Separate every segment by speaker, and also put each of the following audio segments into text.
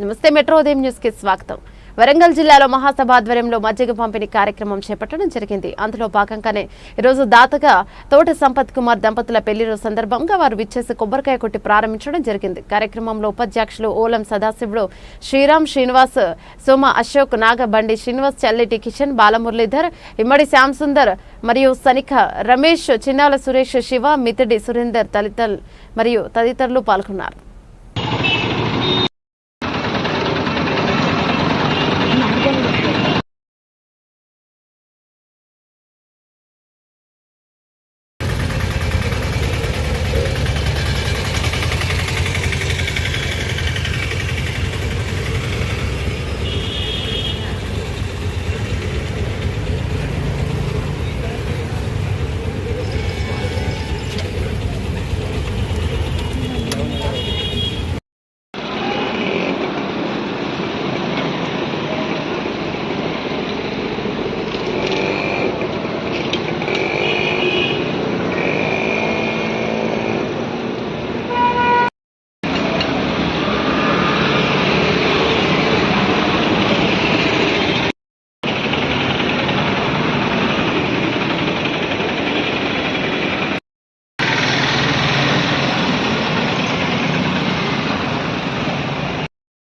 Speaker 1: నమస్తే మెట్రో ఉదయం న్యూస్కి స్వాగతం. వరంగల్ జిల్లాలో మహాసభ ఆధ్వర్యంలో మజ్జిగ పంపిణీ కార్యక్రమం చేపట్టడం జరిగింది. అందులో భాగంగానే ఈరోజు దాతగా తోట సంపత్ కుమార్ దంపతుల పెళ్ళి రోజు సందర్భంగా వారు విచ్చేసి కొబ్బరికాయ కొట్టి ప్రారంభించడం జరిగింది. కార్యక్రమంలో ఉపాధ్యక్షులు ఓలం సదాశివుడు శ్రీరామ్ శ్రీనివాస్ సోమ అశోక్ నాగ బండి శ్రీనివాస్ చల్లెటి కిషన్ బాలమురళీధర్ ఇమ్మడి శ్యామ్ సుందర్ మరియు సనిఖ రమేష్ చిన్నాల సురేష్ శివ మితిడి సురేందర్ తదితరులు మరియు తదితరులు పాల్గొన్నారు.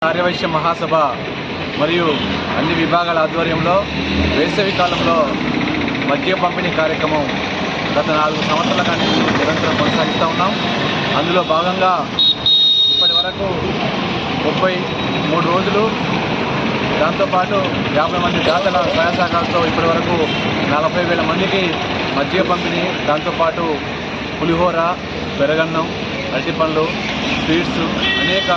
Speaker 2: ఆర్యవైశ్య మహాసభ మరియు అన్ని విభాగాల ఆధ్వర్యంలో వేసవి కాలంలో మద్య పంపిణీ కార్యక్రమం గత నాలుగు సంవత్సరాల కానీ నిరంతరం కొనసాగిస్తూ ఉన్నాం. అందులో భాగంగా ఇప్పటి వరకు ముప్పై మూడు రోజులు దాంతోపాటు యాభై మంది దాతల సహాయ సహకారంతో ఇప్పటి వరకు నలభై వేల మందికి మద్య పంపిణీ దాంతోపాటు పులిహోర పెరగన్నం అరటి పండ్లు స్వీట్స్ అనేక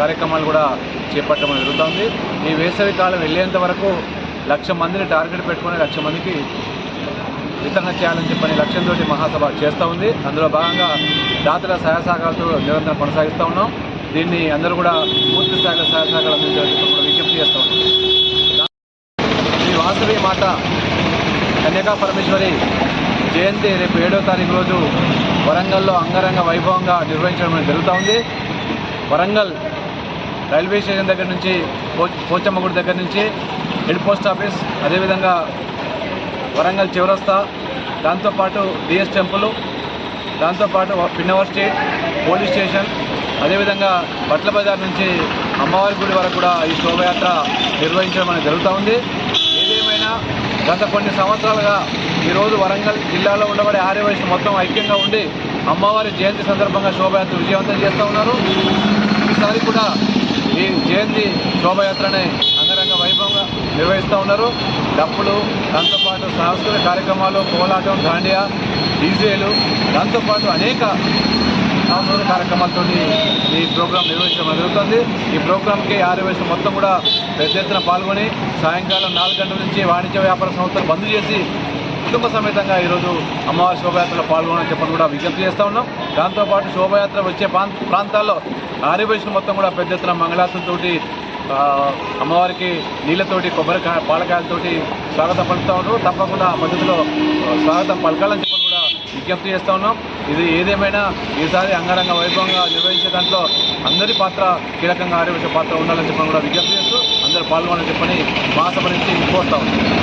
Speaker 2: కార్యక్రమాలు కూడా చేపట్టడం జరుగుతుంది. ఈ వేసవి కాలం వెళ్ళేంత వరకు లక్ష మందిని టార్గెట్ పెట్టుకుని లక్ష మందికి వితరణ చేయాలని చెప్పని లక్ష్యంతో మహాసభ చేస్తూ ఉంది. అందులో భాగంగా దాతల సహాయ సహకారాలతో నిరంతరం కొనసాగిస్తూ ఉన్నాం. దీన్ని అందరూ కూడా పూర్తి స్థాయిలో సహాయ సహకారాలు అందించాలని కూడా విజ్ఞప్తి చేస్తూ ఉన్నాం. శ్రీ వాసవి మాత కన్యకా పరమేశ్వరి జయంతి రేపు ఏడో తారీఖు రోజు వరంగల్లో అంగరంగ వైభవంగా నిర్వహించడం జరుగుతూ ఉంది. వరంగల్ రైల్వే స్టేషన్ దగ్గర నుంచి పో పోచమ్మ గుడి దగ్గర నుంచి హెడ్ పోస్ట్ ఆఫీస్ అదేవిధంగా వరంగల్ చివరస్తా దాంతోపాటు డిఎస్ టెంపుల్ దాంతోపాటు పిన్నవర్ స్ట్రీట్ పోలీస్ స్టేషన్ అదేవిధంగా బట్ల బజార్ నుంచి అమ్మవారి గుడి వరకు కూడా ఈ శోభయాత్ర నిర్వహించడం అనేది జరుగుతూ ఉంది. ఏదేమైనా గత కొన్ని సంవత్సరాలుగా ఈరోజు వరంగల్ జిల్లాలో ఉండబడే ఆర్యవైశ్యం మొత్తం ఐక్యంగా ఉండి అమ్మవారి జయంతి సందర్భంగా శోభయాత్ర విజయవంతం చేస్తూ ఉన్నారు. ఈసారి కూడా ఈ జయంతి శోభయాత్రని అంగరంగ వైభవంగా నిర్వహిస్తూ ఉన్నారు. డప్పులు దాంతోపాటు సాంస్కృతిక కార్యక్రమాలు కోలాటం దాండియా డీజేలు దాంతోపాటు అనేక సాంస్కృతిక కార్యక్రమాలతో ఈ ప్రోగ్రాం నిర్వహించడం జరుగుతుంది. ఈ ప్రోగ్రాంకి ఆర్యవేశం మొత్తం కూడా పెద్ద ఎత్తున పాల్గొని సాయంకాలం నాలుగు గంటల నుంచి వాణిజ్య వ్యాపార సంస్థలు బంద్ చేసి కుటుంబ సమేతంగా ఈరోజు అమ్మవారి శోభయాత్రలో పాల్గొనని చెప్పని కూడా విజ్ఞప్తి చేస్తూ ఉన్నాం. దాంతోపాటు శోభయాత్ర వచ్చే ప్రాంత ప్రాంతాల్లో ఆర్యవైశ్యులు మొత్తం కూడా పెద్ద ఎత్తున మంగళాసులతోటి అమ్మవారికి నీళ్ళతోటి కొబ్బరికాయ పాలకాయలతోటి స్వాగతం పలుకుతా ఉన్నారు తప్పకుండా ఆ పద్ధతిలో స్వాగతం పలకాలని చెప్పి కూడా విజ్ఞప్తి చేస్తూ ఉన్నాం. ఇది ఏదేమైనా ఈసారి అంగరంగ వైభవంగా నిర్వహించే దాంట్లో అందరి పాత్ర కీలకంగా ఆర్యవైశ్య పాత్ర ఉండాలని చెప్పని కూడా విజ్ఞప్తి చేస్తూ అందరూ పాల్గొనాలని చెప్పని మహాసభ నుంచి కోరుతా ఉన్నాం.